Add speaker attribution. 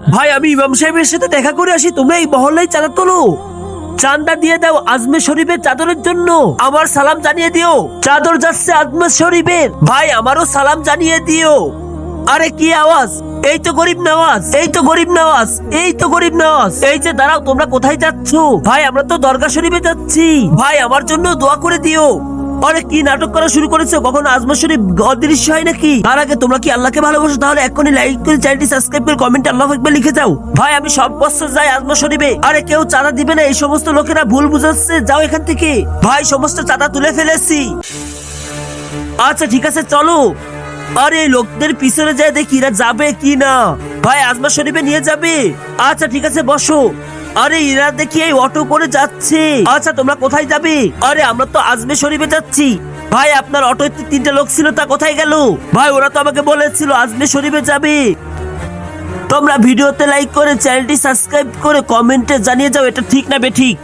Speaker 1: ভাই, আমি ইমাম সাহেবের সাথে দেখা করে আসি। তোমরা এই মহল্লায় চাঁদা তোলো। চান্দা দিয়ে দাও আজমের শরীফের চাদরের জন্য। আমার সালাম জানিয়ে দিও। চাদর যাচ্ছে আজমের শরীফের। ভাই, আমারও সালাম জানিয়ে দিও। আরে, কি আওয়াজ? এই তো গরিব নওয়াজ, এই তো গরিব নওয়াজ, এই তো গরিব নওয়াজ। এই যে, দাঁড়াও, তোমরা কোথায় যাচ্ছ? ভাই, আমরা তো দরগা শরীফে যাচ্ছি। ভাই, আমার জন্য দোয়া করে দিও। আরে কি নাটক করা শুরু করেছ? কখনো আজমা শরীফ অদৃশ্য হয় নাকি? তার আগে তোমরা কি আল্লাহকে ভালোবাসো? তাহলে এখনই লাইক করে চ্যানেলটি সাবস্ক্রাইব করে কমেন্টে আল্লাহ একবার লিখে যাও। ভাই, আমি সব বছর যাই আজমা শরীফে। আরে কেউ চাঁদা দিবে না? এই সমস্ত লোকেরা ভুল বুঝাচ্ছে। যাও এখান থেকে। ভাই, সমস্ত চাঁদা তুলে ফেলেছি। আচ্ছা ঠিক আছে, চলো। আরে লোকদের পিছনে যায় দেখি এরা যাবে কি না ভাই আজমা শরীফে নিয়ে যাবে। আচ্ছা ঠিক আছে, বসো। আরে, এরা দেখি এই অটো করে যাচ্ছে। আচ্ছা তোমরা কোথায় যাবে? আরে, আমরা তো আজমে শরীফে যাচ্ছি। ভাই, আপনার অটোতে তিনটা লোক ছিল, তা কোথায় গেল? ভাই, ওরা তো আমাকে বলেছিল আজমে শরীফে যাবে। তোমরা ভিডিওতে লাইক করে চ্যানেলটি সাবস্ক্রাইব করে কমেন্টে জানিয়ে যাও, এটা ঠিক না বে ঠিক